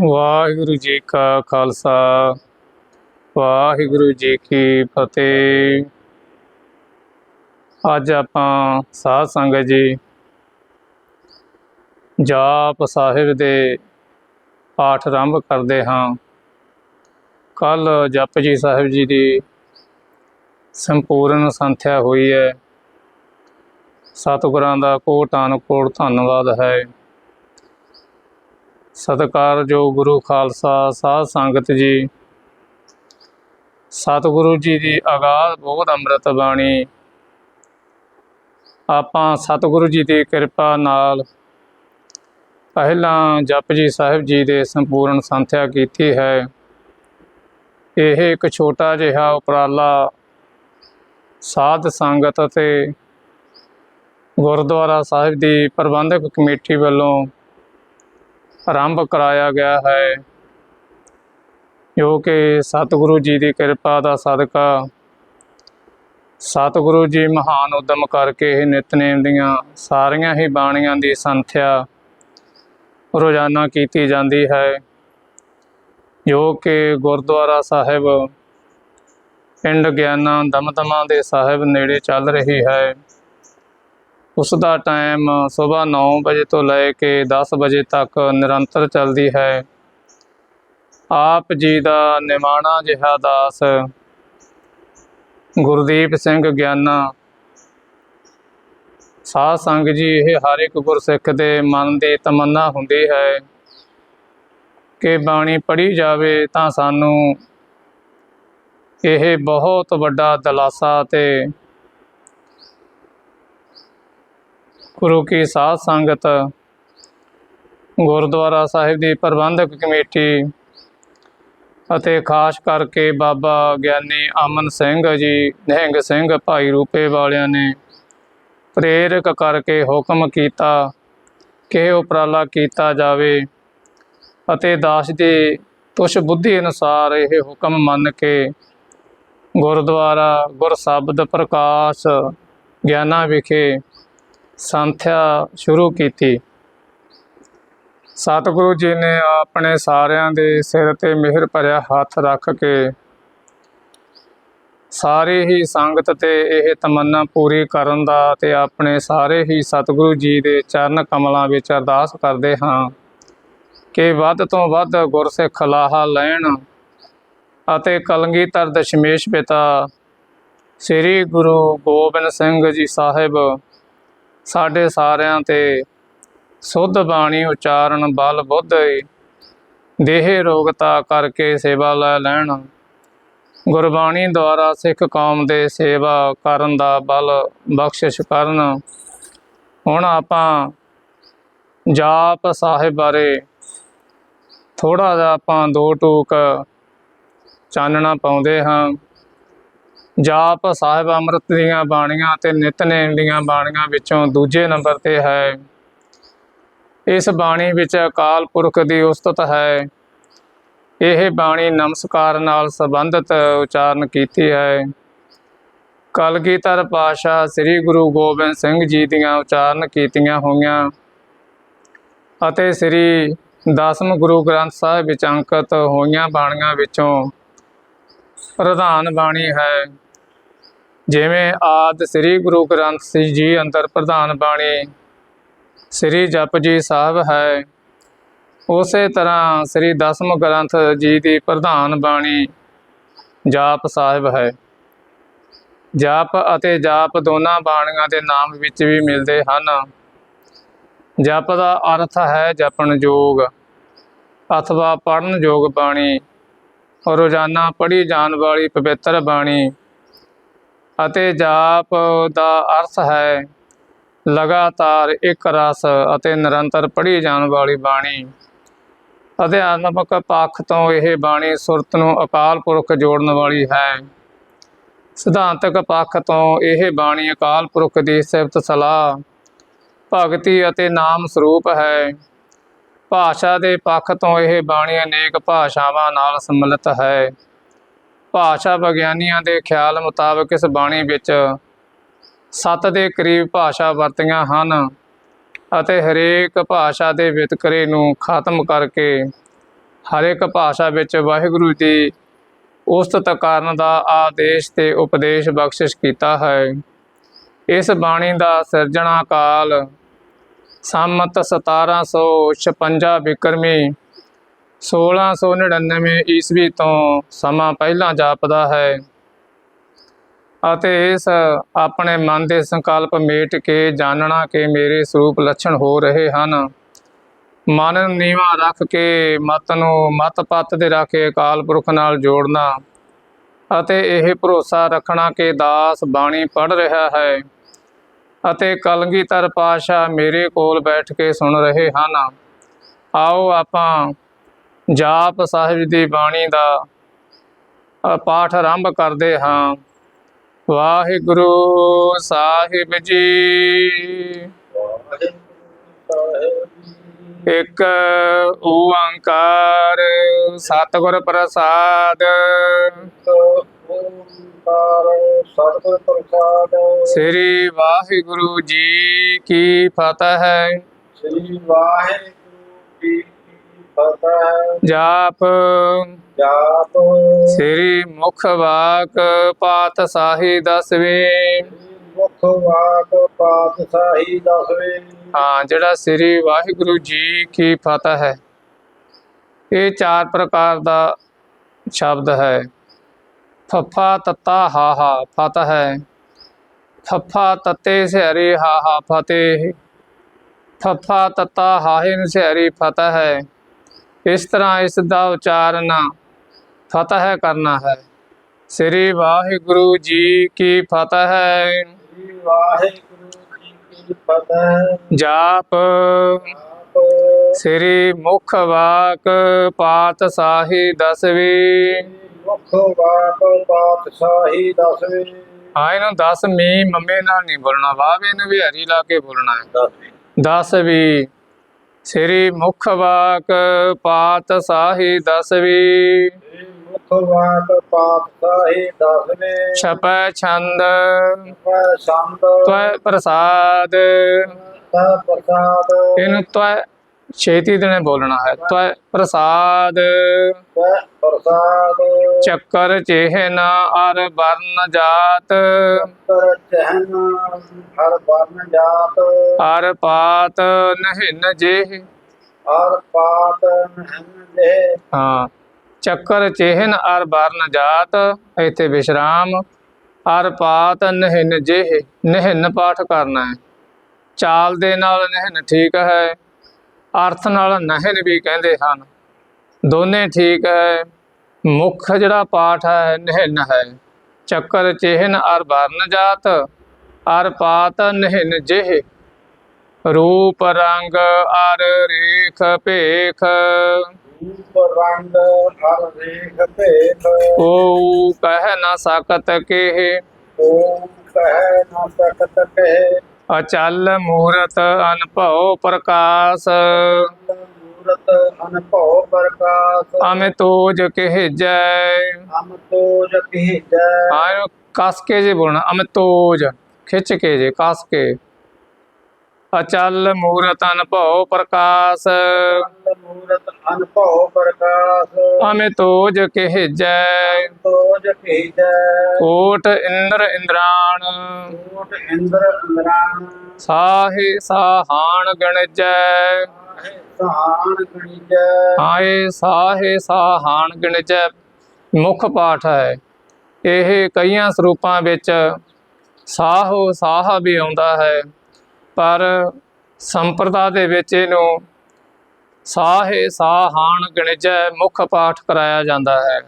ਵਾਹਿਗੁਰੂ ਜੀ ਕਾ ਖਾਲਸਾ, ਵਾਹਿਗੁਰੂ ਜੀ ਕੀ ਫਤਿਹ। ਅੱਜ ਆਪਾਂ ਸਾਧ ਸੰਗਤ ਜੀ ਜਾਪ ਸਾਹਿਬ ਦੇ ਪਾਠ ਆਰੰਭ ਕਰਦੇ ਹਾਂ। ਕੱਲ ਜਪਜੀ ਸਾਹਿਬ ਜੀ ਦੀ ਸੰਪੂਰਨ ਸੰਥਿਆ ਹੋਈ ਹੈ। ਸਤਿਗੁਰਾਂ ਦਾ ਕੋਟਾਨ ਕੋਟ ਧੰਨਵਾਦ ਹੈ। ਸਤਿਕਾਰਯੋਗ ਗੁਰੂ ਖਾਲਸਾ ਸਾਧ ਸੰਗਤ ਜੀ। ਸਤਿਗੁਰੂ ਜੀ ਦੀ ਅਗਾਧ ਬਹੁਤ ਅੰਮ੍ਰਿਤ ਬਾਣੀ। ਆਪਾਂ ਸਤਿਗੁਰੂ ਜੀ ਦੀ ਕਿਰਪਾ ਨਾਲ ਪਹਿਲਾਂ ਜਪਜੀ ਸਾਹਿਬ ਜੀ ਦੇ ਸੰਪੂਰਨ ਸੰਥਿਆ ਕੀਤੀ ਹੈ। ਇਹ ਇੱਕ ਛੋਟਾ ਜਿਹਾ ਉਪਰਾਲਾ ਸਾਧ ਸੰਗਤ ਅਤੇ ਗੁਰਦੁਆਰਾ ਸਾਹਿਬ ਦੀ ਪ੍ਰਬੰਧਕ ਕਮੇਟੀ ਵੱਲੋਂ ਆਰੰਭ ਕਰਾਇਆ ਗਿਆ ਹੈ। ਜੋ ਕਿ ਸਤਿਗੁਰੂ ਜੀ ਦੀ ਕਿਰਪਾ ਦਾ ਸਦਕਾ ਸਤਿਗੁਰੂ ਜੀ ਮਹਾਨ ਉਦਮ ਕਰਕੇ ਇਹ ਨਿਤਨੇਮ ਦੀਆਂ ਸਾਰੀਆਂ ਹੀ ਬਾਣੀਆਂ ਦੀ ਸੰਥਿਆ ਰੋਜ਼ਾਨਾ ਕੀਤੀ ਜਾਂਦੀ ਹੈ। ਜੋ ਕਿ ਗੁਰਦੁਆਰਾ ਸਾਹਿਬ, ਪਿੰਡ ਗਿਆਨਾ ਦਮਦਮਾ ਦੇ ਸਾਹਿਬ ਨੇੜੇ ਚੱਲ ਰਹੀ ਹੈ। ਉਸ ਦਾ ਟਾਈਮ ਸਵੇਰ 9 ਵਜੇ ਤੋਂ ਲੈ ਕੇ 10 ਵਜੇ ਤੱਕ ਨਿਰੰਤਰ ਚੱਲਦੀ ਹੈ। ਆਪ ਜੀ ਦਾ ਨਿਮਾਣਾ ਜਿਹਾ ਦਾਸ, ਗੁਰਦੀਪ ਸਿੰਘ ਗਿਆਨਾ। ਸਾਧ ਸੰਗ ਜੀ, ਇਹ ਹਰ ਇੱਕ ਗੁਰਸਿੱਖ ਦੇ ਮਨ ਦੀ ਤਮੰਨਾ ਹੁੰਦੀ ਹੈ ਕਿ ਬਾਣੀ ਪੜ੍ਹੀ ਜਾਵੇ ਤਾਂ ਸਾਨੂੰ ਇਹ ਬਹੁਤ ਵੱਡਾ ਦਲਾਸਾ ਤੇ ਗੁਰੂ ਕੀ ਸਾਧ ਸੰਗਤ, ਗੁਰਦੁਆਰਾ ਸਾਹਿਬ ਦੀ ਪ੍ਰਬੰਧਕ ਕਮੇਟੀ ਅਤੇ ਖਾਸ ਕਰਕੇ ਬਾਬਾ ਗਿਆਨੀ ਅਮਨ ਸਿੰਘ ਜੀ, ਨਿਹੰਗ ਸਿੰਘ ਭਾਈ ਰੂਪੇ ਵਾਲਿਆਂ ਨੇ ਪ੍ਰੇਰਕ ਕਰਕੇ ਹੁਕਮ ਕੀਤਾ ਕਿ ਉਪਰਾਲਾ ਕੀਤਾ ਜਾਵੇ ਅਤੇ ਦਾਸ ਦੀ ਤੁਸ਼ ਬੁੱਧੀ ਅਨੁਸਾਰ ਇਹ ਹੁਕਮ ਮੰਨ ਕੇ ਗੁਰਦੁਆਰਾ ਗੁਰਸ਼ਬਦ ਪ੍ਰਕਾਸ਼ ਗਿਆਨਾ ਵਿਖੇ ਸੰਥਿਆ ਸ਼ੁਰੂ ਕੀਤੀ। ਸਤਿਗੁਰੂ ਜੀ ਨੇ ਆਪਣੇ ਸਾਰਿਆਂ ਦੇ ਸਿਰ ਤੇ ਮਿਹਰ ਭਰਿਆ ਹੱਥ ਰੱਖ ਕੇ ਸਾਰੇ ਹੀ ਸੰਗਤ ਤੇ ਇਹ ਤਮੰਨਾ ਪੂਰੀ ਕਰਨ ਦਾ ਤੇ ਆਪਣੇ ਸਾਰੇ ਹੀ ਸਤਿਗੁਰੂ ਜੀ ਦੇ ਚਰਨ ਕਮਲਾਂ ਵਿੱਚ ਅਰਦਾਸ ਕਰਦੇ ਹਾਂ ਕਿ ਵੱਧ ਤੋਂ ਵੱਧ ਗੁਰਸਿੱਖ ਲਾਹਾ ਲੈਣ ਅਤੇ ਕਲਗੀਧਰ ਦਸ਼ਮੇਸ਼ ਪਿਤਾ ਸ੍ਰੀ ਗੁਰੂ ਗੋਬਿੰਦ ਸਿੰਘ ਜੀ ਸਾਹਿਬ ਸਾਡੇ ਸਾਰਿਆਂ ਤੇ ਸੁੱਧ ਬਾਣੀ ਉਚਾਰਨ ਬਲ ਬੁੱਧ ਦੇਹ ਰੋਗਤਾ ਕਰਕੇ ਸੇਵਾ ਲੈ ਲੈਣ। ਗੁਰਬਾਣੀ ਦੁਆਰਾ ਸਿੱਖ ਕੌਮ ਦੇ ਸੇਵਾ ਕਰਨ ਦਾ ਬਲ ਬਖਸ਼ਿਸ਼ ਕਰਨ। ਹੁਣ ਆਪਾਂ ਜਾਪ ਸਾਹਿਬ ਬਾਰੇ ਥੋੜਾ ਜਿਹਾ ਆਪਾਂ ਦੋ ਟੂਕ ਚਾਨਣਾ ਪਾਉਂਦੇ ਹਾਂ। ਜਾਪ ਸਾਹਿਬ ਅੰਮ੍ਰਿਤ ਦੀਆਂ ਬਾਣੀਆਂ ਤੇ ਨਿਤਨੇਮ ਦੀਆਂ ਬਾਣੀਆਂ ਵਿੱਚੋਂ ਦੂਜੇ ਨੰਬਰ ਤੇ ਹੈ। ਇਸ ਬਾਣੀ ਵਿੱਚ ਅਕਾਲ ਪੁਰਖ ਦੀ ਉਸਤਤ ਹੈ। ਇਹ ਬਾਣੀ ਨਮਸਕਾਰ ਨਾਲ ਸੰਬੰਧਿਤ ਉਚਾਰਨ ਕੀਤੀ ਹੈ। ਕਲਗੀਧਰ ਪਾਸ਼ਾ ਸ੍ਰੀ ਗੁਰੂ ਗੋਬਿੰਦ ਸਿੰਘ ਜੀ ਦੀਆਂ ਉਚਾਰਨ ਕੀਤੀਆਂ ਹੋਈਆਂ ਅਤੇ ਸ੍ਰੀ ਦਸਮ ਗੁਰੂ ਗ੍ਰੰਥ ਸਾਹਿਬ ਵਿੱਚ ਅੰਕਿਤ ਹੋਈਆਂ ਬਾਣੀਆਂ ਵਿੱਚੋਂ ਪ੍ਰਧਾਨ ਬਾਣੀ ਹੈ। ਜਿਵੇਂ ਆਦ ਸ੍ਰੀ ਗੁਰੂ ਗ੍ਰੰਥ ਸਾਹਿਬ ਜੀ ਅੰਦਰ ਪ੍ਰਧਾਨ ਬਾਣੀ, ਸ੍ਰੀ ਜਪਜੀ ਸਾਹਿਬ ਹੈ। ਉਸੇ ਤਰ੍ਹਾਂ ਸ੍ਰੀ ਦਸਮ ਗ੍ਰੰਥ ਜੀ ਦੀ ਪ੍ਰਧਾਨ ਬਾਣੀ ਜਾਪ ਸਾਹਿਬ ਹੈ। ਜਾਪ ਅਤੇ ਜਾਪ ਦੋਨਾਂ ਬਾਣੀਆਂ ਦੇ ਨਾਮ ਵਿੱਚ ਵੀ ਮਿਲਦੇ ਹਨ। ਜਪ ਦਾ ਅਰਥ ਹੈ ਜਪਣ ਯੋਗ ਅਥਵਾ ਪੜਨ ਯੋਗ ਬਾਣੀ। ਰੋਜ਼ਾਨਾ ਪੜ੍ਹੀ ਜਾਣ ਵਾਲੀ ਪਵਿੱਤਰ ਬਾਣੀ ਅਤੇ ਜਾਪ ਦਾ ਅਰਥ ਹੈ ਲਗਾਤਾਰ ਇੱਕ ਰਸ ਅਤੇ ਨਿਰੰਤਰ ਪੜ੍ਹੀ ਜਾਣ ਵਾਲੀ ਬਾਣੀ। ਅਧਿਆਤਮਕ ਪੱਖ ਤੋਂ ਇਹ ਬਾਣੀ ਸੁਰਤ ਨੂੰ ਅਕਾਲ ਪੁਰਖ ਜੋੜਨ ਵਾਲੀ ਹੈ। ਸਿਧਾਂਤਕ ਪੱਖ ਤੋਂ ਇਹ ਬਾਣੀ ਅਕਾਲ ਪੁਰਖ ਦੀ ਸਿਫਤ ਸਲਾਹ, ਭਗਤੀ ਅਤੇ ਨਾਮ ਸਰੂਪ ਹੈ। ਭਾਸ਼ਾ ਦੇ ਪੱਖ ਤੋਂ ਇਹ ਬਾਣੀ ਅਨੇਕ ਭਾਸ਼ਾਵਾਂ ਨਾਲ ਸੰਮਿਲਿਤ ਹੈ। ਭਾਸ਼ਾ ਵਿਗਿਆਨੀਆਂ ਦੇ ਖਿਆਲ ਮੁਤਾਬਕ ਇਸ ਬਾਣੀ ਵਿੱਚ ਸੱਤ ਦੇ ਕਰੀਬ ਭਾਸ਼ਾ ਵਰਤੀਆਂ ਹਨ ਅਤੇ ਹਰੇਕ ਭਾਸ਼ਾ ਦੇ ਵਿਤਕਰੇ ਨੂੰ ਖਤਮ ਕਰਕੇ ਹਰ ਇੱਕ ਭਾਸ਼ਾ ਵਿੱਚ ਵਾਹਿਗੁਰੂ ਦੀ ਉਸਤ ਕਰਨ ਦਾ ਆਦੇਸ਼ ਤੇ ਉਪਦੇਸ਼ ਬਖਸ਼ਿਸ਼ ਕੀਤਾ ਹੈ। ਇਸ ਬਾਣੀ ਦਾ ਸਿਰਜਣਾ ਕਾਲ ਸੰਮਤ 1756 ਵਿਕਰਮੀ 1699 ਈਸਵੀ ਤੋਂ ਸਮਾਂ ਪਹਿਲਾਂ ਜਾਪਦਾ ਹੈ ਅਤੇ ਇਸ ਆਪਣੇ ਮਨ ਦੇ ਸੰਕਲਪ ਮੇਟ ਕੇ ਜਾਣਨਾ ਕਿ ਮੇਰੇ ਸਰੂਪ ਲੱਛਣ ਹੋ ਰਹੇ ਹਨ। ਮਨ ਨੂੰ ਨੀਵਾਂ ਰੱਖ ਕੇ ਮਤ ਨੂੰ ਮਤ ਪੱਤ ਦੇ ਰੱਖ ਕੇ ਅਕਾਲ ਪੁਰਖ ਨਾਲ ਜੋੜਨਾ ਅਤੇ ਇਹ ਭਰੋਸਾ ਰੱਖਣਾ ਕਿ ਦਾਸ ਬਾਣੀ ਪੜ ਰਿਹਾ ਹੈ ਅਤੇ ਕਲਗੀਧਰ ਪਾਸ਼ਾ ਮੇਰੇ ਕੋਲ ਬੈਠ ਕੇ ਸੁਣ ਰਹੇ ਹਨ। ਆਓ ਆਪਾਂ ਜਾਪ ਸਾਹਿਬ ਦੀ ਬਾਣੀ ਦਾ ਪਾਠ ਆਰੰਭ ਕਰਦੇ ਹਾਂ। ਵਾਹਿਗੁਰੂ ਸਾਹਿਬ ਜੀ। ਇੱਕ ਓੰਕਾਰ ਸਤਿਗੁਰ ਪ੍ਰਸਾਦ। ਸ੍ਰੀ ਵਾਹਿਗੁਰੂ ਜੀ ਕੀ ਫਤਿਹ। ਹੈ ਸ੍ਰੀ ਵਾਹਿਗੁਰੂ ਜੀ ਜਾਪ। ਜਾਪ। ਸ੍ਰੀ ਮੁਖ ਵਾਕ ਪਾਤਸ਼ਾਹੀ ਦਸਵੇਂ। ਮੁਖ ਵਾਕ ਪਾਤਸ਼ਾਹੀ ਦਸਵੇਂ। ਹਾਂ ਜਿਹੜਾ ਸ੍ਰੀ ਵਾਹਿਗੁਰੂ ਜੀ ਕੀ ਫਤਿਹ ਹੈ। ਇਹ ਚਾਰ ਪ੍ਰਕਾਰ ਦਾ ਸ਼ਬਦ ਹੈ। ਫੱਫਾ ਤੱਤਾ ਹਾ ਹਾ ਫਤਿਹ ਹੈ। ਫੱਫਾ ਤੱਤੇ ਸਿਹਰੀ ਹਾ ਹਾ ਫਤਿਹ। ਫੱਫਾ ਤੱਤਾ ਹਾਹੇ ਨੂੰ ਸਿਹਰੀ ਫਤਿਹ ਹੈ। ਇਸ ਤਰ੍ਹਾਂ ਇਸ ਦਾ ਉਚਾਰਨ ਫਤਿਹ ਕਰਨਾ ਹੈ। ਸ੍ਰੀ ਵਾਹਿਗੁਰੂ ਜੀ ਕੀ ਫਤਿਹ। ਹੈ ਸ੍ਰੀ ਵਾਹਿਗੁਰੂ ਜੀ ਕੀ ਫਤਿਹ। ਜਾਪ। ਸ੍ਰੀ ਮੁਖ ਵਾਕ ਪਾਤਸ਼ਾਹੀ ਦਸਵੀਂ। ਮੁਖ ਵਾਕ ਪਾਤਸ਼ਾਹੀ ਦਸਵੇਂ। ਹਾਂ ਇਹਨੂੰ 10 ਮੀ ਮੰਮੇ ਨਾਲ ਨਹੀਂ ਬੋਲਣਾ ਵਾਵੇ ਨੂੰ ਵੀ ਹਰੀ ਲਾ ਕੇ ਬੋਲਣਾ ਹੈ। ਦਸਵੇਂ। 10 ਵੀ ਸ੍ਰੀ ਮੁਖ ਵਾਕ ਪਾਤਸ਼ਾਹੀ ਦਸਵੀਂ। ਸ੍ਰੀ ਮੁਖ ਵਾਕ ਪਾਤਸ਼ਾਹੀ ਦਸਵੇਂ। ਛਪੈ ਛੰਦ। ਸੰਤ ਤਵੈ ਪ੍ਰਸਾਦ। ਪ੍ਰਸਾਦ। ਇਹਨੂੰ ਤਵੈ ਛੇਤੀ ਦਿਨੇ ਬੋਲਣਾ ਹੈ। ਤਵੈ ਪ੍ਰਸਾਦ ਤਾ ਪ੍ਰਸਾਦ ਚੱਕਰ ਚਿਹਨ ਅਰ ਵਰਨ ਜਾਤ। ਕਰ ਚਹਨ ਹਰ ਬਰਨ ਜਾਤ। ਅਰ ਪਾਤ ਨਹਿਨ ਜੇ ਹਰ ਪਾਤ ਨਹਨ ਹਾਂ ਚੱਕਰ ਚਿਹਨ ਅਰ ਵਰਨ ਜਾਤ। ਇੱਥੇ ਵਿਸ਼ਰਾਮ ਅਰ ਪਾਤ ਨਹਿਨ ਜੇ ਨਹਿਨ ਪਾਠ ਕਰਨਾ ਹੈ। ਚਾਲ ਦੇ ਨਾਲ ਨਹਿਨ ਠੀਕ ਹੈ। ਅਰਥ ਨਾਲ ਨਹਿਨ ਵੀ ਕਹਿੰਦੇ ਹਨ। ਦੋਨੇ ਠੀਕ ਹੈ ਮੁੱਖ ਜਿਹੜਾ ਪਾਠ ਹੈ ਨਹਿਨ ਹੈ। ਚੱਕਰ ਚਿਹਨ ਅਰ ਵਰਨ ਜਾਤ ਅਰ ਪਾਤ ਨਹਿਨ ਜੇ ਰੂਪ ਰੰਗ ਅਰ ਰੇਖ ਭੇਖ। ਰੂਪ ਰੰਗ ਹਰ ਰੇਖ ਭੇਖ। ਉਹ ਕਹਿ ਨਾ ਸਕਤ ਕੇ ਓਮ ਕਹਿ ਨਾ ਸਕਤ ਕਹਿ। ਅਚਲ ਮੂਰਤ ਅਨਭਉ ਪ੍ਰਕਾਸ਼। ਮੂਰਤ ਅਨਭਉ ਪ੍ਰਕਾਸ਼ ਅਮਿ ਤੋਜ ਕਹਿਜੈ। ਹਮ ਤੋ ਜਪੀ ਜੈ ਆਇਓ ਕਸ ਕੇ ਜੇ ਬੋਲਣਾ ਅਮਿ ਤੋਜ। ਖਿੱਚ ਕੇ ਜੇ ਕਸ ਕੇ ਅਚਲ ਮੂਰਤ ਅਨਭਉ ਪ੍ਰਕਾਸ਼। ਮੂਰਤ ਅਨਭਉ ਪ੍ਰਕਾਸ਼ ਅਮਿ ਤੋਜ ਕਹਿਜੈ। ਤੋ ਜਪੀ ਕੋਟ ਇੰਦਰ ਇੰਦਰਾਣ। ਕੋਟ ਇੰਦਰ ਇੰਦਰਾਨ ਸਾਹੇ ਸਾਹਾਣ ਗਣਜੈ। ਸਹਾਨ ਗਣੀ ਆਏ ਸਾਹੇ ਸਾਹਾਣ ਗਣਜੈ। ਮੁੱਖ ਪਾਠ ਹੈ। ਇਹ ਕਈਆਂ ਸਰੂਪਾਂ ਵਿੱਚ ਸਾਹੋ ਸਾਹ ਵੀ ਆਉਂਦਾ ਹੈ। ਪਰ ਸੰਪਰਦਾ ਦੇ ਵਿੱਚ ਇਹਨੂੰ ਸਾਹੇ ਸਾਹਾਣ ਗਣਜੈ ਮੁੱਖ ਪਾਠ ਕਰਾਇਆ ਜਾਂਦਾ ਹੈ।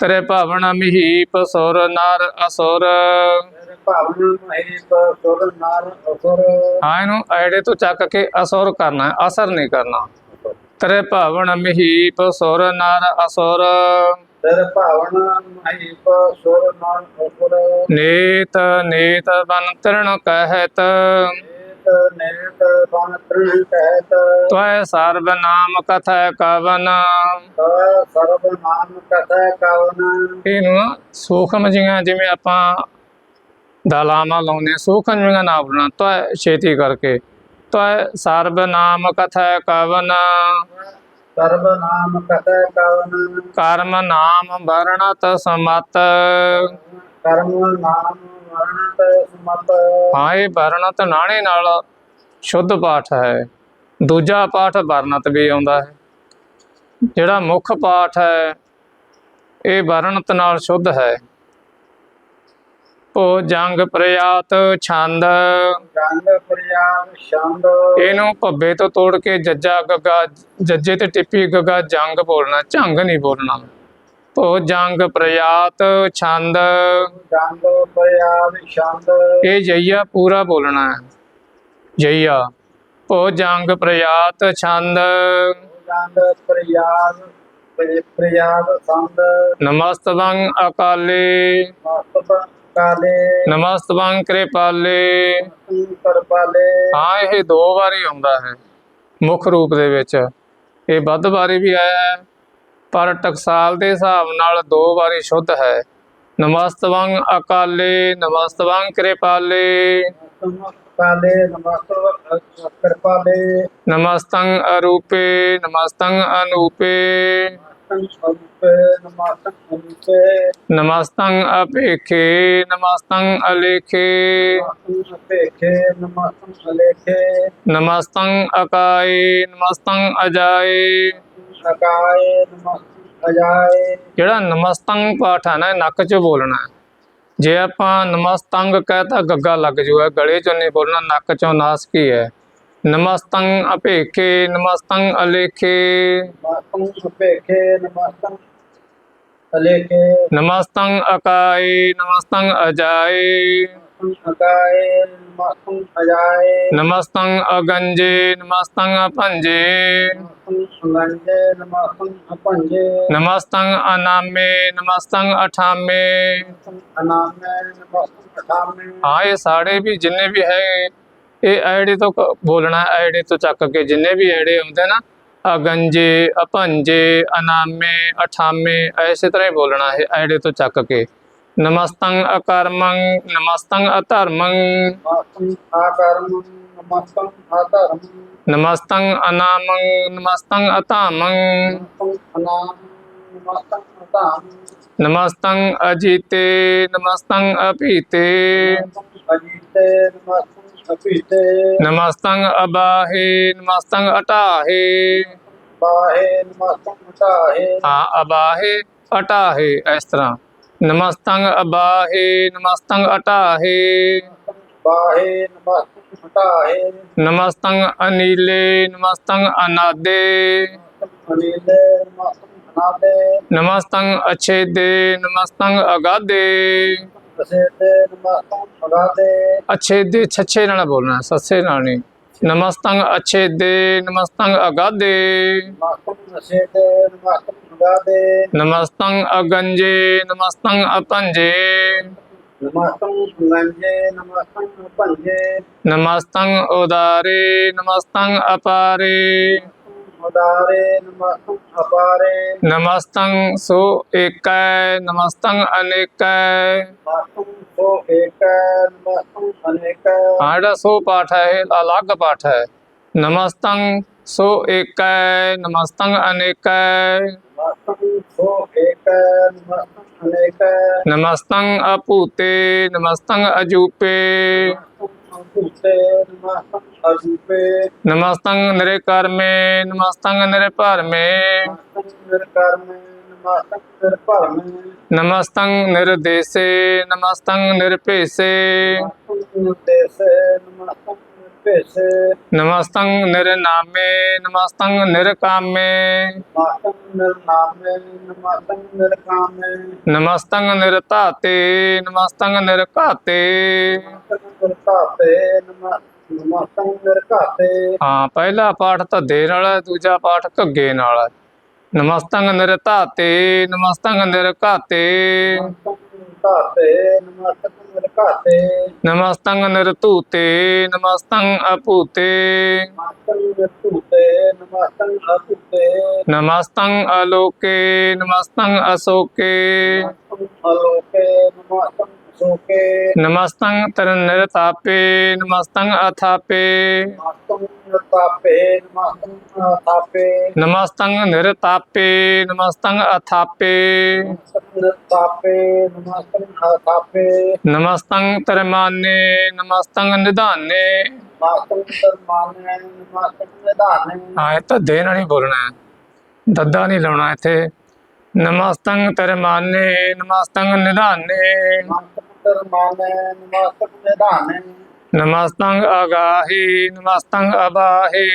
ਤੇਰੇ ਭਵਨ ਮਹੀਪ ਸੁਰ ਨਰ ਅਸੁਰ। ਮੇਰੇ ਭਾਵਨ ਮਹੇਪ ਸੁਰ ਨਰ ਅਸੁਰ। ਹਾਂ ਇਹਨੂੰ ਐੜੇ ਤੋਂ ਚੱਕ ਕੇ ਅਸੁਰ ਕਰਨਾ ਅਸਰ ਨਹੀਂ ਕਰਨਾ। ਤੇਰੇ ਭਵਨ ਮਹੀਪ ਸੁਰ ਨਰ ਅਸੁਰ। ਮੇਰੇ ਭਾਵਨ ਮਹੇਪ ਸੁਰ ਨਰ ਅਸੁਰ। ਨੀਤ ਨੀਤ ਬੰਤਰਣ ਕਹਿਤ। ਨੇਤ ਬਨ ਤ੍ਰਿਣ ਕਹਿਤ ਤਵੈ ਸਰਬ ਨਾਮ ਕਥੈ ਕਵਨ ਤਵੈ ਸਰਬ ਨਾਮ ਕਥੈ ਕਵਨ ਇਹਨੂੰ ਸੂਖਮ ਜੀਆਂ ਜਿਵੇਂ ਆਪਾਂ ਦਲਾਮਾ ਲਾਉਂਦੇ ਸੂਖਮ ਜੀਆਂ ਨਾ ਬੋਲਣਾ ਤਵੈ ਛੇਤੀ ਕਰਕੇ ਤਵੈ ਸਰਬ ਨਾਮ ਕਥੈ ਕਵਨ ਸਰਬ ਨਾਮ ਕਥੈ ਕਵਨ ਕਰਮ ਨਾਮ ਵਰਣਤ ਸਮਤ ਕਰਮ ਨਾਮ ਹਾਂ ਇਹ ਵਰਣਤ ਨਾਣੇ ਨਾਲ ਸ਼ੁੱਧ ਪਾਠ ਹੈ। ਦੂਜਾ ਪਾਠ ਵਰਣਤ ਵੀ ਆਉਂਦਾ ਹੈ। ਜਿਹੜਾ ਮੁੱਖ ਪਾਠ ਹੈ ਇਹ ਵਰਣਤ ਨਾਲ ਸ਼ੁੱਧ ਹੈ। ਭੋ ਜੰਗ ਪ੍ਰਯਾਤ ਛੰਦ। ਜੰਗ ਪ੍ਰਿਆਮ ਛੰਦ। ਇਹਨੂੰ ਭੱਬੇ ਤੋਂ ਤੋੜ ਕੇ ਜੱਜਾ ਗੱਗਾ ਜੱਜੇ ਤੇ ਟਿੱਪੀ ਗੱਗਾ ਜੰਗ ਬੋਲਣਾ ਝੰਗ ਨਹੀਂ ਬੋਲਣਾ। ਭੋ ਜੰਗ ਪ੍ਰਯਾਤ ਛੰਦ। ਜੰਗ ਪ੍ਰਿਆਮ ਛੰਦ। ਇਹ ਜਈਆ ਪੂਰਾ ਬੋਲਣਾ ਹੈ। ਜਈਆ ਭੋ ਜੰਗ ਪ੍ਰਯਾਤ ਛੰਦ। ਜੰਗ ਪ੍ਰਿਆਮ ਪ੍ਰਿਆਮ ਸੰਦ ਨਮਸਤਵੰ ਅਕਾਲੇ। ਕਾਲੇ ਨਮਸਤਵੰ ਕਿਰਪਾਲੇ। ਕਰਪਾਲੇ। ਹਾਂ ਇਹ ਦੋ ਵਾਰੀ ਆਉਂਦਾ ਹੈ। ਮੁੱਖ ਰੂਪ ਦੇ ਵਿੱਚ। ਇਹ ਵੱਧ ਵਾਰੀ ਵੀ ਆਇਆ ਹੈ। ਪਰ ਟਕਸਾਲ ਦੇ ਹਿਸਾਬ ਨਾਲ ਦੋ ਵਾਰੀ ਸ਼ੁੱਧ ਹੈ। ਨਮਸਤਵੰ ਅਕਾਲੇ ਨਮਸਤਵੰ ਕਿਰਪਾਲੇ। ਕਾਲੇ ਨਮਸਤਕ ਕਰਪਾਲੇ। ਨਮਸਤੰ ਅਰੂਪੇ ਨਮਸਤੰ ਅਨੂਪੇ। ਨਮਸਤੰ ਅਪੇਖੇ ਨਮਸਤੰ ਅਲੇਖੇ। ਨਮਸਤੰ ਅਕਾਏ ਨਮਸਤੰ ਅਜਾਏ। ਸਕਾਏ ਨਮਸਤਕ ਅਜਾਏ ਜਿਹੜਾ ਨਮਸਤੰ ਪਾਠ ਹੈ ਨਾ ਨੱਕ 'ਚ ਬੋਲਣਾ। ਜੇ ਆਪਾਂ ਨਮਸਤੰਗ ਕਹਤਾ ਗੱਗਾ ਲੱਗ ਜੂਗਾ ਗਲੇ 'ਚੋਂ ਨਹੀਂ ਬੋਲਣਾ ਨੱਕ 'ਚੋਂ ਨਾਸਕੀ ਹੈ? ਨਮਸਤੰ ਅਪੇਖੇ ਨਮਸਤੰ ਅਲੇਖੇ। ਨਮਸਤਕ ਭੇਖੇ ਨਮਸਤਕ ਅਲੇਖੇ। ਨਮਸਤੰ ਅਕਾਏ ਨਮਸਤੰ ਅਜਾਏ। ਅਜਾਏ ਨਮਸਤੰ ਅਗੰਜੇ ਨਮਸਤੰ ਅਪੰਜੇ ਨਮਸਤੰ ਅਨਾਮੇ ਨਮਸਤੰ ਅਠਾਮੇ ਅਨਾਮੇ ਅਠਾਮੇ ਹਾਂ ਇਹ ਸਾਰੇ ਵੀ ਜਿੰਨੇ ਵੀ ਹੈ ਇਹ ਐੜੇ ਤੋਂ ਬੋਲਣਾ ਐੜੇ ਤੋਂ ਚੱਕ ਕੇ ਜਿੰਨੇ ਵੀ ਐੜੇ ਹੁੰਦੇ ਨਾ ਅਗੰਜੇ ਅਭੰਜੇ ਅਨਾਮੇ ਅਠਾਮੇ ਐਸੇ ਤਰ੍ਹਾਂ ਹੀ ਬੋਲਣਾ ਹੈ ਐੜੇ ਤੋਂ ਚੱਕ ਕੇ ਨਮਸਤੰ ਅਕਰਮੰ ਨਮਸਤੰ ਅਧਰਮੰ ਨਮਸਤਕ ਆਕਰਮ ਨਮਸਤਕ ਆਧਰਮ ਨਮਸਤੰ ਅਨਾਮੰ ਨਮਸਤੰ ਅਧਾਮ ਨਮਸਤੰ ਅਜੀਤੇ ਨਮਸਤੰ ਅਪੀਤੇ ਨਮਸਤੰ ਅਬਾਹੇ ਨਮਸਤੰ ਅਟਾਹੇ ਬਾਹੇ ਨਮਸਤਕ ਮਟਾਹੇ ਹਾਂ ਅਬਾਹੇ ਅਟਾਹੇ ਇਸ ਤਰ੍ਹਾਂ ਨਮਸਤੰ ਅਬਾਹੇ ਨਮਸਤੰ ਅਟਾਹੇ। ਬਾਹੇ ਨਮਸਤਕ ਮਟਾਹੇ ਨਮਸਤੰ ਅਨੀਲੇ ਨਮਸਤੰ ਅਨਾਦੇ। ਅਨੀਲੇ ਨਮਸਤਕ ਅਨਾਦੇ। ਨਮਸਤੰ ਅਛੇਦੇ ਨਮਸਤੰ ਅਗਾਦੇ। ਅਸੇ ਤੇ ਨਮਸਤਕ ਅਗਾਦੇ। ਅਛੇਦੇ ਛੱਛੇ ਨਾਲ ਬੋਲਣਾ ਸੱਸੇ ਨਾਲ ਨਹੀਂ। ਨਮਸਤੰ ਅਛੇਦੇ ਨਮਸਤੰ ਅਗਾਦੇ। ਨਮਸਤਕ ਅਸੇ ਤੇ ਨਮਸਤਕ ਅਗਾਦੇ ਨਮਸਤੰ ਅਗੰਜੇ ਨਮਸਤੰ ਅਪੰਜੇ ਨਮਸਤਕ ਸੁਗੰਜੇ ਨਮਸਤਕ ਭੰਜੇ ਨਮਸਤੰ ਉਦਾਰੇ ਨਮਸਤੰ ਅਪਾਰੇ ਉਦਾਰੇ ਨਮਸਤਕ ਅਪਾਰੇ ਨਮਸਤੰ ਸੋ ਏਕੈ ਨਮਸਤੰ ਅਨੇਕੈ ਨਮਸਤਕ ਸੋ ਏਕ ਨਮਸਤਕ ਅਨੇਕ ਹਾਂ ਜਿਹੜਾ ਸੋ ਪਾਠ ਹੈ ਇਹ ਅਲੱਗ ਪਾਠ ਹੈ ਨਮਸਤੰ ਸੋ ਏਕੈ ਨਿਰਦੇਸੇ ਨਮਸਤੰ ਨਿਰਭੇਸੇ। ਨਮਸਤੰ ਨਿਰਨਾਮੇ ਨਮਸਤੰ ਨਿਰਕਾਮੇ। ਨਮਸਤਕ ਨਿਰਨਾਮੇ ਨਮਸਤਕ ਨਮਸਤੰ ਨਿਰਧਾਤੇ ਨਮਸਤੰ ਨਿਰਘਾਤੇ। ਹਾਂ, ਪਹਿਲਾ ਪਾਠ ਧੱਦੇ ਨਾਲ ਹੈ ਦੂਜਾ ਪਾਠ ਘੱਗੇ ਨਾਲ। ਹੈ ਨਮਸਤੰ ਨਿਰਧਾਤੇ ਨਮਸਤੰ ਨਿਰਘਾਤੇ ਨਮਸਤਕ ਨਿਰਧਾਤੇ ਨਮਸਤਕ ਨਿਰਘਾਤੇ ਨਮਸਤੰ ਨਿਰਧੂਤੇ ਨਮਸਤੰ ਅਭੂਤੇ ਨਮਸਤਕ ਨਿਰਧੂਤੇ ਨਮਸਤਕ ਅਭੂਤੇ ਨਮਸਤੰ ਅਲੋਕੇ ਨਮਸਤੰ ਅਸੋਕੇ ਨਮਸਤਕ ਅਲੋਕੇ ਨਮਸਤਕ ਸੋਕੇ ਨਮਸਤੰ ਤਰ ਨਿਰਤਾਪੇ ਨਮਸਤੰ ਅਥਾਪੇ ਨਮਸਤੰ ਤਾਪੇ ਨਮਸਤੰ ਤਾਪੇ ਨਮਸਤੰ ਨਿਰਤਾਪੇ ਨਮਸਤੰ ਅਥਾਪੇ ਨਮਸਤੰ ਤਾਪੇ ਨਮਸਤੰ ਤਾਪੇ ਨਮਸਤੰ ਤਰਮਾਨੇ ਨਮਸਤੰ ਨਿਧਾਨੇ ਹਾਂ ਇਹ ਤਾਂ ਦੇ ਨਾਲ ਹੀ ਬੋਲਣਾ ਹੈ ਦੱਦਾ ਨਹੀਂ ਲਾਉਣਾ ਇੱਥੇ ਨਮਸਤੰ ਤਰਮਾਨੇ ਨਮਸਤੰ ਨਿਧਾਨੇ ਨਮਸਤੰ ਸਰਮਾਨੇ ਨਮਸਤੰ ਨਿਧਾਨੇ ਨਮਸਤੰ ਅਗਾਹੀ ਨਮਸਤੰ ਅਬਾਹੀ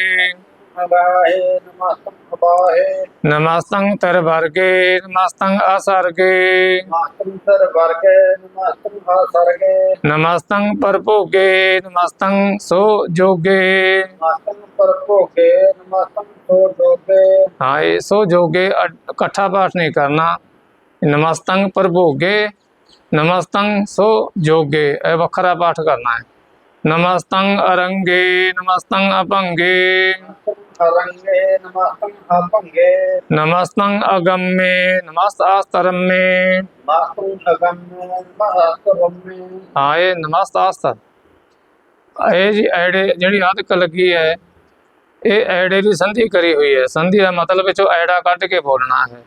ਅਗਾਹੇ ਨਮਸਤੰ ਅਬਾਹੇ ਨਮਸਤੰ ਤਰ ਵਰਗੇ ਨਮਸਤੰ ਅਸਰਗੇ ਨਮਸਤੰ ਸਰ ਵਰਗੇ ਨਮਸਤੰ ਹਾ ਸਰਗੇ ਨਮਸਤੰ ਪਰਭੋਗੇ ਨਮਸਤੰ ਸੋ ਜੋਗੇ ਨਮਸਤੰ ਪਰਭੋਗੇ ਨਮਸਤੰ ਸੋ ਦੋਗੇ ਹਾਂ ਇਹ ਸੋ ਜੋਗੇ ਅ- ਇਕੱਠਾ ਪਾਠ ਨਹੀਂ ਕਰਨਾ ਨਮਸਤੰ ਪਰਭੋਗੇ ਨਮਸਤੰ ਸੋ ਨਮਸਤੰ ਅਰੰਗੇ ਨਮਸਤੰ ਅਭੰਗੇ ਅਰੰਗੇ ਨਮਸਤੰ ਆਪੰਗੇ ਨਮਸਤੰ ਅਗੰਮੇ ਨਮਸਤ ਆਸਤਰਮੇ। ਨਮਸਤੰ ਅਗੰਮੇ ਨਮਸਤੰ ਹਾਂ ਇਹ ਨਮਸਤ ਆਸਤਰ। ਇਹ ਜੀ ਐੜੇ ਜਿਹੜੀ ਆਦਿਕ ਲੱਗੀ ਹੈ ਇਹ ਐੜੇ ਦੀ ਸੰਧੀ ਕਰੀ ਹੋਈ ਹੈ। ਸੰਧੀ ਦਾ ਮਤਲਬ ਵਿੱਚੋਂ ਐੜਾ ਕੱਢ ਕੇ ਬੋਲਣਾ ਹੈ।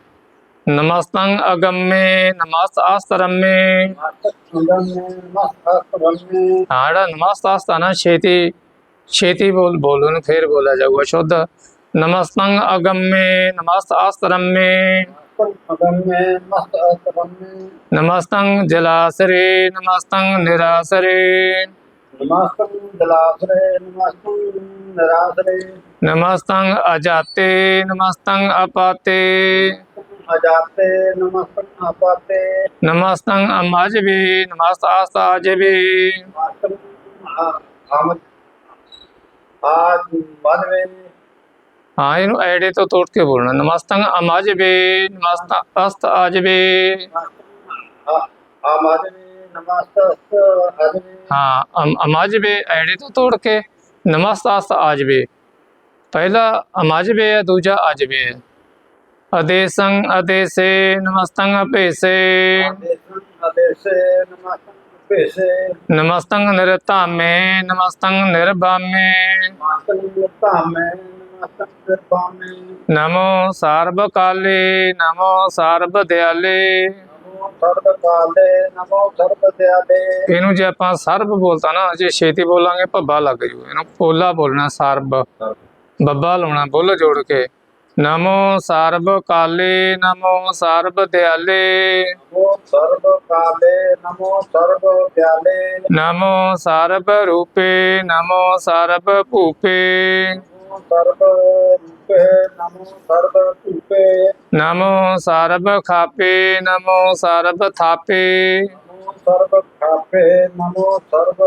ਨਮਸਤੰ ਅਗੰਮੇ ਨਮਸਤ ਆਸਤਰਮੇ ਨਮਸਤੰ ਨਮਸਤੰ ਨਮਸਤ ਆਸਤਾ ਨਾ ਛੇਤੀ ਛੇਤੀ ਬੋਲ ਬੋਲੋ ਨੂੰ ਫੇਰ ਬੋਲਿਆ ਜਾਊਗਾ ਸ਼ੁੱਧ ਨਮਸਤੰ ਅਗੰਮੇ ਨਮਸਤ ਆਸਤਰਮੇ ਅਗੰਮੇ ਨਮਸਤੰ ਨਮਸਤੰ ਜਲਾਸਰੇ ਨਮਸਤੰ ਨਿਰਾਸਰੇ ਨਮਸਤੰ ਦਲਾਸਰੇ ਨਮਸਤੰ ਨਿਰਾਸਰੇ ਨਮਸਤੰ ਅਜਾਤੇ ਨਮਸਤੰ ਅਪਾਤੇ ਅਜਾਤੇ ਨਮਸਤੰ ਆਪਾਤੇ ਨਮਸਤੰ ਅਮਜਵੇ ਨਮਸਤ ਆਸਤਾਜਵੇ ਨਮਸਤੰ ਹਮ ਆਜ ਬਨਵੇ ਹਾਂ ਇਹਨੂੰ ਐੜੇ ਤੋਂ ਤੋੜ ਕੇ ਬੋਲਣਾ। ਨਮਸਤੰ ਅਮਜਵੇ ਨਮਸਤ ਅਸਤ ਆਜਵੇ ਆਮਾਦਵੇ ਨਮਸਤੰ ਅਦਵੇ ਹਾਂ ਅਮ- ਅਮਜਵੇ ਅਦੇਸੰ ਅਦੇਸੇ ਨਮਸਤੰ ਅਪੇਸੇ ਨਮਸਤੰ ਨਿਰਤਾਮੇ ਨਮਸਤੰ ਦਿਆਲੇ ਨਮੋ ਸਰਬ ਕਾਲੇ ਨਮੋ ਸਰਬ ਦਿਆਲੇ ਇਹਨੂੰ ਜੇ ਆਪਾਂ ਸਰਬ ਬੋਲਤਾ ਨਾ ਜੇ ਛੇਤੀ ਬੋਲਾਂਗੇ ਭੱਬਾ ਲੱਗ ਜੂ। ਇਹਨੂੰ ਪੋਲਾ ਬੋਲਣਾ ਸਰਬ। ਬੱਬਾ ਲਾਉਣਾ ਬੁੱਲ ਜੋੜ ਕੇ। ਨਮੋ ਸਰਬ ਕਾਲੇ ਨਮੋ ਸਰਬ ਦਿਆਲੇ ਨਮੋ ਸਰਬ ਕਾਲੇ ਨਮੋ ਸਰਬ ਦਿਆਲੇ ਨਮੋ ਸਰਬ ਰੂਪੇ ਨਮੋ ਸਰਬ ਭੂਪੇ ਨਮੋ ਸਰਬ ਰੂਪੇ ਨਮੋ ਸਰਬ ਧੂਪੇ ਨਮੋ ਸਰਬ ਖਾਪੇ ਨਮੋ ਸਰਬ ਥਾਪੇ ਨਮੋ ਸਰਬ ਖਾਪੇ ਨਮੋ ਸਰਬ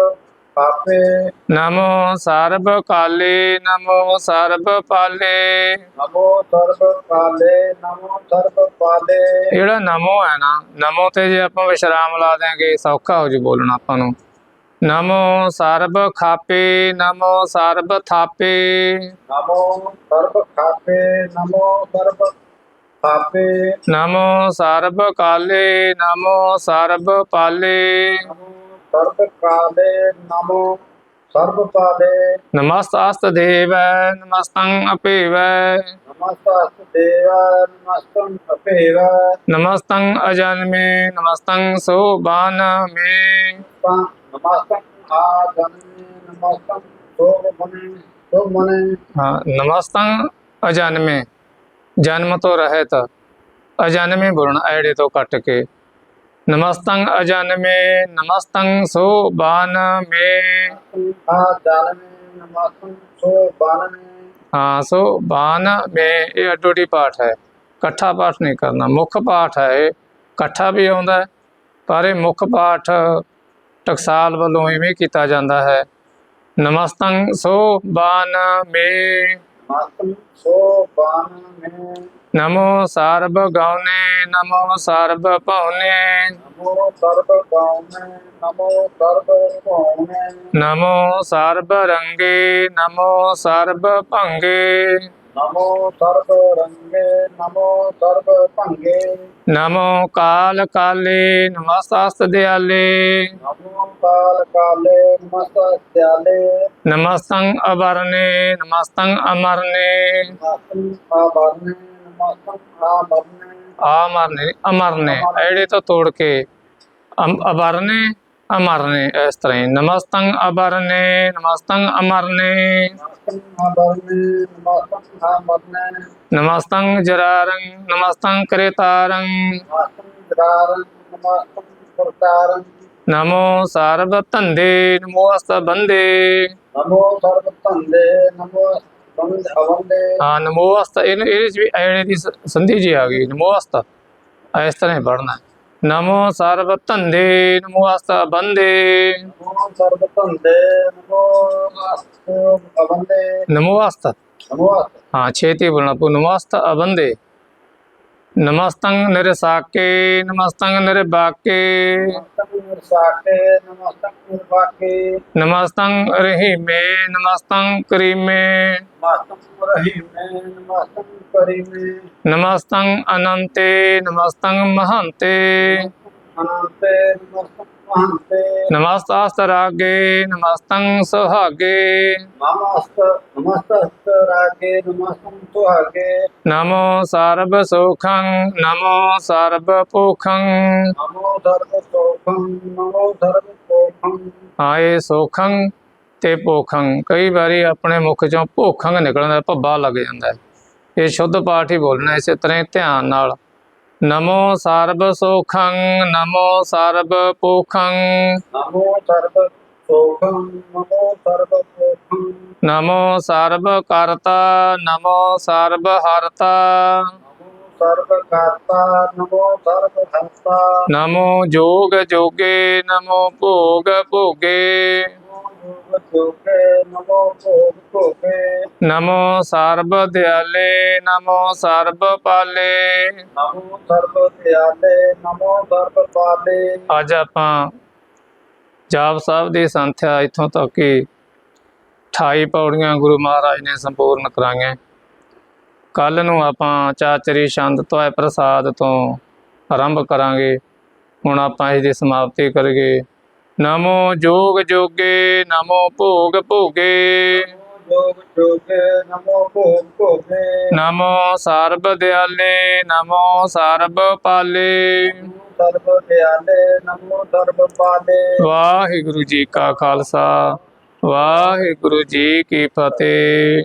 ਨਮੋ ਸਰਬ ਕਾਲੇ ਨਮੋ ਸਰਬ ਪਾਲੇ ਨਮੋ ਸਰਬ ਕਾਲੇ ਨਮੋ ਸਰਬ ਪਾਲੇ ਜਿਹੜਾ ਨਮੋ ਹੈ ਨਾ ਨਮੋ ਤੇ ਜੇ ਆਪਾਂ ਵਿਸ਼ਰਾਮ ਲਾ ਦਿਆਂਗੇ ਸੌਖਾ ਹੋ ਜੂ ਬੋਲਣਾ ਆਪਾਂ ਨੂੰ ਨਮੋ ਸਰਬ ਖਾਪੇ ਨਮੋ ਸਰਬ ਥਾਪੇ ਨਮੋ ਸਰਬ ਖਾਪੇ ਨਮੋ ਸਰਬ ਖਾਪੇ ਨਮੋ ਸਰਬ ਕਾਲੇ ਨਮੋ ਸਰਬ ਪਾਲੇ ਨਮੋ ਸਰਬ ਕਾਲੇ ਨਮੋ ਸਰਬ ਪਾਲੇ ਨਮਸਤਾਸਤ ਦੇਵੈ ਨਮਸਤੰ ਅਪੇਵੈ ਨਮਸਤਿ ਦੇਵਾ ਨਮਸਤੰ ਅਪੇਵ ਨਮਸਤੰ ਅਜਨਮੇ ਨਮਸਤੰ ਸੋਬਾਨ ਮੇ ਨਮਸਤੰ ਆਦਮੇ ਨਮਸਤੰ ਸੋਭ ਮਨੇ ਸੋਭ ਮਨੇ ਹਾਂ ਨਮਸਤੰ ਅਜਨਮੇ ਜਨਮ ਤੋਂ ਰਹਿਤ ਅਜਨਮੇ ਬੋਲਣਾ ਐੜੇ ਸੋਬਾਨ ਮੇ ਆਦਮੇ ਨਮਸਤੰ ਸੋਭ ਬਾਨਨੇ ਹਾਂ ਸੋ ਬਾਨ ਮੇ ਇਹ ਅਡੋਡੀ ਪਾਠ ਹੈ। ਇਕੱਠਾ ਪਾਠ ਨਹੀਂ ਕਰਨਾ ਮੁੱਖ ਪਾਠ ਹੈ ਇਕੱਠਾ ਵੀ ਆਉਂਦਾ ਹੈ, ਪਰ ਇਹ ਮੁੱਖ ਪਾਠ ਟਕਸਾਲ ਵੱਲੋਂ ਇਵੇਂ ਕੀਤਾ ਜਾਂਦਾ ਹੈ। ਨਮਸਤੰ ਸੋ ਬਾਨ ਮੇ ਨਮੋ ਸਰਬ ਗਾਉਨੇ ਨਮੋ ਸਰਬ ਭਉਨੇ। ਨਮੋ ਸਰਬ ਗਾਉਨੇ ਨਮੋ ਸਰਬ ਭਉਨੇ। ਨਮੋ ਸਰਬ ਰੰਗੇ ਨਮੋ ਸਰਬ ਭੰਗੇ ਨਮੋ ਸਰਬ ਰੰਗੇ ਨਮੋ ਸਰਬ ਭੰਗੇ ਨਮੋ ਕਾਲ ਕਾਲੇ ਨਮਸਤਸਤ ਦਿਆਲੇ ਨਮੋ ਕਾਲ ਕਾਲੇ ਨਮਸਤਿ ਸਿਆਲੇ ਨਮਸਤੰ ਅਵਰਨੇ ਨਮਸਤੰ ਅਮਰਨੇ ਨਮਸਤੰ ਆਵਰਨੇ ਨਮਸਤੰ ਆਵਰਨੇ ਆਮਰਨੇ ਅਮਰਨੇ ਐੜੇ ਤੋਂ ਨਮਸਤੰ ਨਮਸਤੰ ਨਮਸਤੰ ਨਮਸਤੰ ਨਮਸਤੰ ਜਰਾਰੰ ਨਮਸਤੰ ਕਰੇਤਾਰੰ ਨਮਸਤੰ ਜਰਾਰੰ ਨਮਸਤੰ ਪੁਰਤਾਰੰ ਨਮੋ ਸਰਬ ਧੰਦੇ ਨਮੋ ਅਸਤ ਬੰਦੇ। ਨਮੋ ਸਰਬ ਧੰਦੇ ਨਮੋ ਬੰਦ। ਅਵੰਦੇ ਹਾਂ ਨਮੋ ਅਸਤ ਇਹਨੂੰ ਇਹਦੇ ਵਿੱਚ ਵੀ ਐੜੇ ਦੀ ਸੰਧੀ ਜੀ ਆ ਗਈ ਨਮੋ ਅਸਤ। ਇਸ ਤਰ੍ਹਾਂ ਹੀ ਪੜ੍ਹਨਾ। ਨਮੋ ਸਰਬ ਧੰਦੇ ਨਮੋ ਅਸਤ ਬੰਦੇ। ਨਮੋ ਸਰਬ ਧੰਦੇ ਨਮੋ ਅਸਤ ਅਵੰਦੇ ਨਮੋ ਨਮੋ ਅਸਤ। ਹਾਂ ਛੇਤੀ ਬੋਲਣਾ ਪਊ ਨਮਸਤ ਅਬੰਦੇ। ਨਮਸਤੰ ਨਿਰਸਾਕੇ ਨਮਸਤੰ ਨਿਰਬਾਕੇ। ਨਮਸਤੰ ਨਿਰਸਾਕੇ ਨਮਸਤੰ ਨਿਰਵਾਕੇ ਨਮਸਤੰ ਰਹੀਮੇ ਨਮਸਤੰ ਕਰੀਮੇ। ਨਮਸਤੰ ਰਹੀਮੇ ਨਮਸਤੰ ਕਰੀਮੇ ਨਮਸਤੰ ਸੁਹਾਗੇ। ਨਮਸਤ ਨਮਸਤ ਰਾਗੇ ਨਮਸਤੰ ਸੁਹਾਗੇ। ਨਮੋ ਸਰਬ ਸੁਖੰ ਨਮੋ ਸਰਬ ਭੁਖੰ। ਨਮੋ ਸਰਬ ਸੋਖੰ ਨਮੋ ਸਰਬ ਸੋਖੰ ਆਏ ਸੁਖੰ ਤੇ ਭੁਖੰ। ਕਈ ਵਾਰੀ ਆਪਣੇ ਮੁਖ ਚੋਂ ਭੁਖੰ ਨਿਕਲਦਾ ਭੱਬਾ ਲੱਗ ਜਾਂਦਾ ਹੈ। ਇਹ ਸ਼ੁੱਧ ਪਾਠ ਹੀ ਬੋਲਣਾ ਇਸੇ ਤਰ੍ਹਾਂ ਧਿਆਨ ਨਾਲ। ਨਮੋ ਸਰਬ ਸੁਖੰ ਨਮੋ ਸਰਬ ਭੁਖੰ ਨਮੋ ਸਰਬ ਸੋਖੰ ਨਮੋ ਸਰਬ ਸੋਖੰ ਨਮੋ ਸਰਬ ਕਰਤਾ ਨਮੋ ਸਰਬ ਹਰਤਾ। ਨਮੋ ਜੋਗ ਜੋਗੇ ਨਮੋ ਭੋਗ ਭੋਗੇ। ਨਮੋ ਸਰਬ ਦਿਆਲੇ ਨਮੋ ਸਰਬ ਪਾਲੇ ਨਮੋ ਸਰਬ ਦਿਆਲੇ ਨਮੋ ਸਰਬ ਪਾਲੇ ਅੱਜ ਆਪਾਂ ਜਾਪ ਸਾਹਿਬ ਦੀ ਸੰਥਿਆ ਇੱਥੋਂ ਤੱਕ ਕਿ 28 ਪੌੜੀਆਂ ਗੁਰੂ ਮਹਾਰਾਜ ਨੇ ਸੰਪੂਰਨ ਕਰਾਈਆਂ ਕੱਲ ਨੂੰ ਆਪਾਂ ਚਾਚਰੀ ਛੰਦ ਤੋਂ ਪ੍ਰਸਾਦ ਤੋਂ ਆਰੰਭ ਕਰਾਂਗੇ ਹੁਣ ਆਪਾਂ ਇਸ ਦੀ ਸਮਾਪਤੀ ਕਰੀਏ ਨਮੋ ਜੋਗ ਜੋਗੇ, ਨਮੋ ਭੋਗ ਭੋਗੇ। ਯੋਗ ਜੋਗੇ ਨਮੋ ਭੋਗ ਭੋਗੇ ਨਮੋ ਸਰਬ ਦਿਆਲੇ ਨਮੋ ਸਰਬ ਪਾਲੇ ਨਮੋ ਸਰਬ ਦਿਆਲੇ, ਨਮੋ ਸਰਬ ਪਾਲੇ। ਵਾਹਿਗੁਰੂ ਜੀ ਕਾ ਖਾਲਸਾ, ਵਾਹਿਗੁਰੂ ਜੀ ਕੀ ਫਤਿਹ।